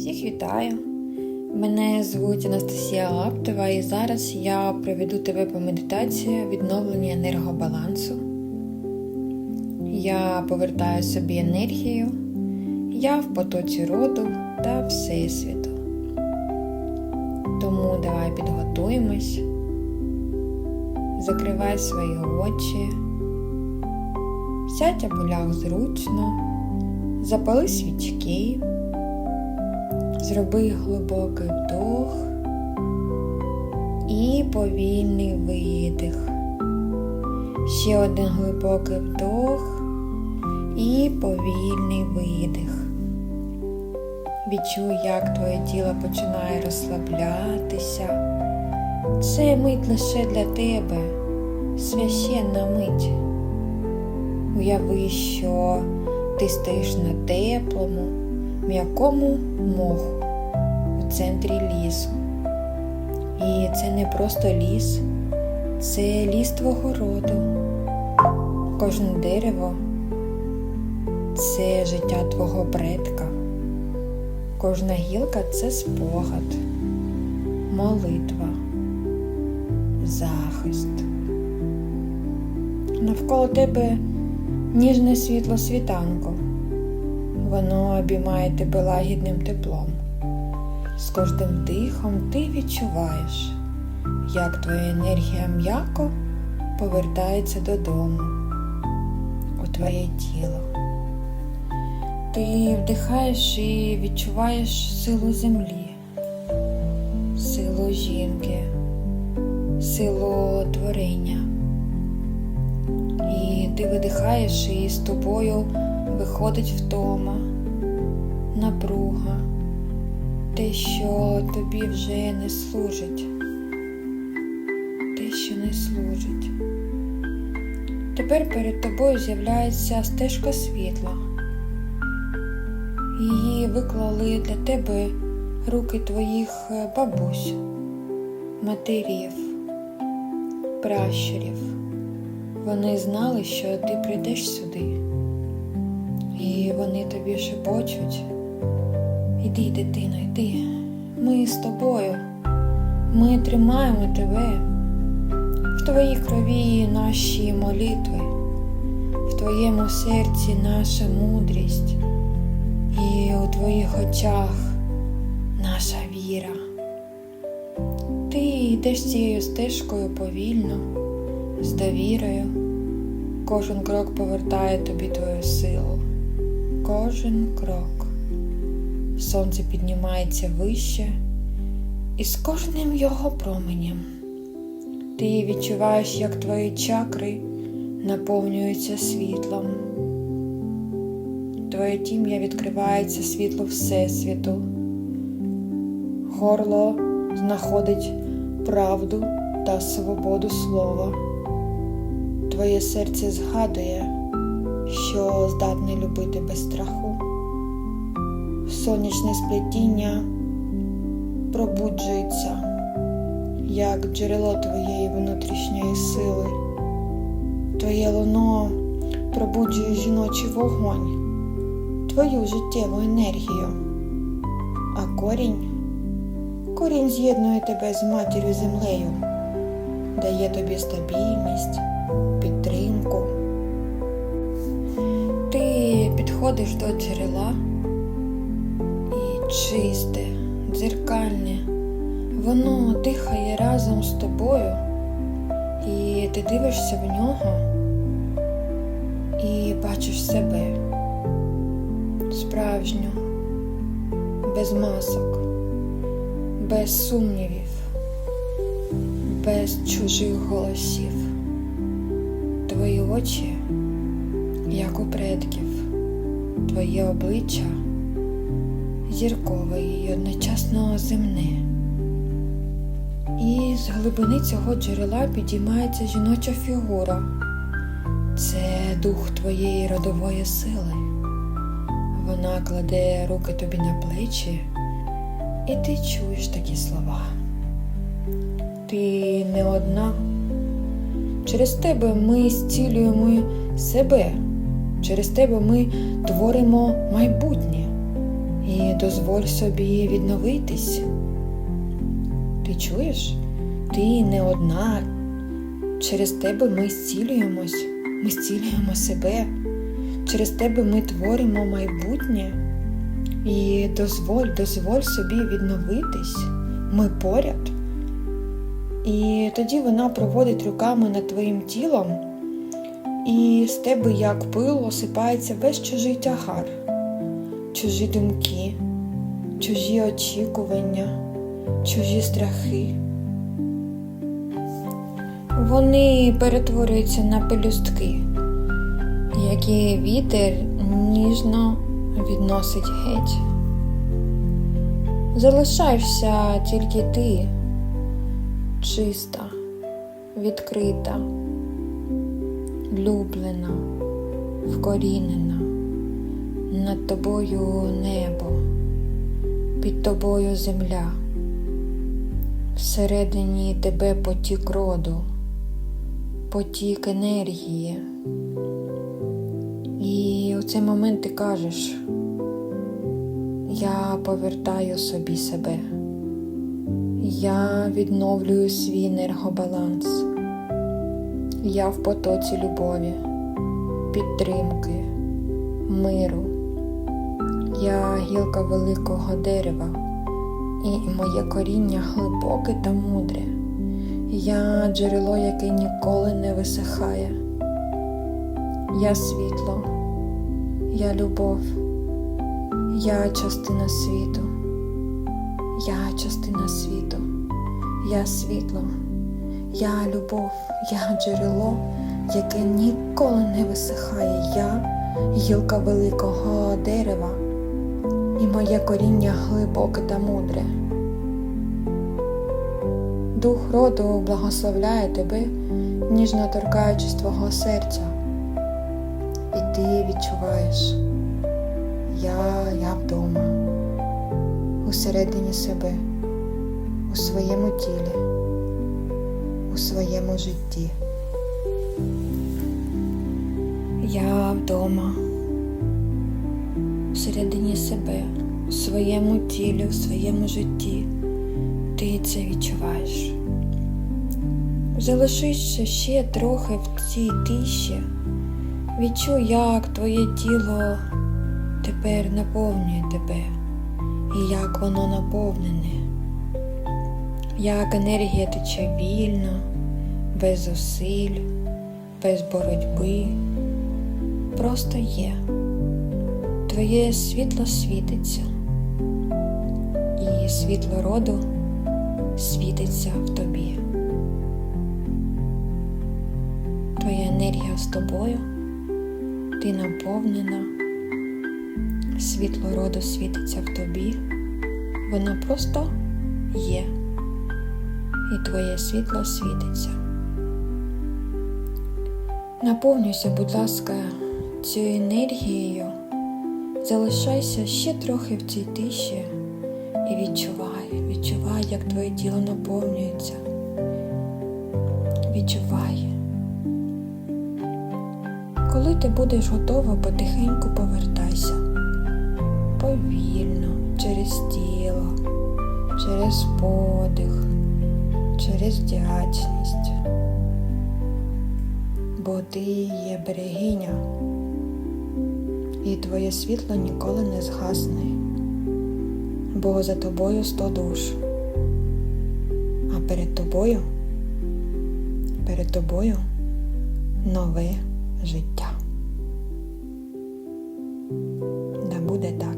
Всіх вітаю! Мене звуть Анастасія Лаптова, і зараз я проведу тебе по медитації відновлення енергобалансу. Я повертаю собі енергію, я в потоці роду та Всесвіту. Тому давай підготуємось, закривай свої очі, сядь або ляг зручно, запали свічки. Зроби глибокий вдох і повільний видих. Ще один глибокий вдох і повільний видих. Відчуй, як твоє тіло починає розслаблятися. Це мить лише для тебе, священна мить. Уяви, що ти стоїш на теплому м'якому моху у центрі лісу. І це не просто ліс, це ліс твого роду. Кожне дерево це життя твого предка. Кожна гілка це спогад, молитва, захист. Навколо тебе ніжне світло світанку. Воно обіймає тебе лагідним теплом. З кожним дихом ти відчуваєш, як твоя енергія м'яко повертається додому у твоє тіло. Ти вдихаєш і відчуваєш силу землі, силу жінки, силу творення. І ти видихаєш і з тобою виходить втома, напруга, те, що тобі вже не служить, те, що не служить. Тепер перед тобою з'являється стежка світла. Її виклали для тебе руки твоїх бабусь, матерів, пращурів. Вони знали, що ти прийдеш сюди. Вони тобі шепочуть. Іди, дитино, йди. Ми з тобою. Ми тримаємо тебе. В твоїй крові наші молитви, в твоєму серці наша мудрість, і у твоїх очах наша віра. Ти йдеш цією стежкою повільно, з довірою. Кожен крок повертає тобі твою силу кожен крок. Сонце піднімається вище, і з кожним його променем ти відчуваєш, як твої чакри наповнюються світлом. Твоє тім'я відкривається світло Всесвіту. Горло знаходить правду та свободу слова. Твоє серце згадує що здатний любити без страху. Сонячне сплетіння пробуджується, як джерело твоєї внутрішньої сили. Твоє луно пробуджує жіночий вогонь, твою життєву енергію, а корінь, корінь з'єднує тебе з матір'ю землею, дає тобі стабільність, підходиш до джерела і чисте, дзеркальне, воно дихає разом з тобою, і ти дивишся в нього і бачиш себе справжню, без масок, без сумнівів, без чужих голосів. Твої очі, як у предків твоє обличчя зіркове і одночасно земне. І з глибини цього джерела підіймається жіноча фігура. Це дух твоєї родової сили. Вона кладе руки тобі на плечі, і ти чуєш такі слова. Ти не одна. Через тебе ми зцілюємо себе. Через тебе ми творимо майбутнє і дозволь собі відновитись. Ти чуєш? Ти не одна. Через тебе ми зцілюємось, ми зцілюємо себе. Через тебе ми творимо майбутнє. І дозволь, дозволь собі відновитись. Ми поряд. І тоді вона проводить руками над твоїм тілом, і з тебе, як пил, осипається весь чужий тягар, чужі думки, чужі очікування, чужі страхи. Вони перетворюються на пелюстки, які вітер ніжно відносить геть. Залишаєшся тільки ти, чиста, відкрита, люблена, вкорінена, над тобою небо, під тобою земля, всередині тебе потік роду, потік енергії. І у цей момент ти кажеш, я повертаю собі себе, я відновлюю свій енергобаланс, я в потоці любові, підтримки, миру, я гілка великого дерева, і моє коріння глибоке та мудре. Я джерело, яке ніколи не висихає. Я світло, я любов, я частина світу, я частина світу, я світло, я любов, я джерело, яке ніколи не висихає. Я гілка великого дерева, і моє коріння глибоке та мудре. Дух роду благословляє тебе, ніжно торкаючись твого серця. І ти відчуваєш, я, я вдома, усередині себе, у своєму тілі, у своєму житті. Я вдома, всередині себе, у своєму тілі, у своєму житті. Ти це відчуваєш. Залишишся ще трохи в цій тиші. Відчуй, як твоє тіло тепер наповнює тебе, і як воно наповнене, як енергія тече вільно, без зусиль, без боротьби. Просто є. Твоє світло світиться, і світло роду світиться в тобі. Твоя енергія з тобою ти наповнена, світло роду світиться в тобі, воно просто є, і твоє світло світиться. Наповнюйся, будь ласка, цією енергією, залишайся ще трохи в цій тиші і відчувай, відчувай, як твоє тіло наповнюється. Відчувай. Коли ти будеш готова, потихеньку повертайся. Повільно, через тіло, через подих, через вдячність. Бо ти є берегиня, і твоє світло ніколи не згасне, бо за тобою сто душ, а перед тобою, перед тобою нове життя. Да буде так.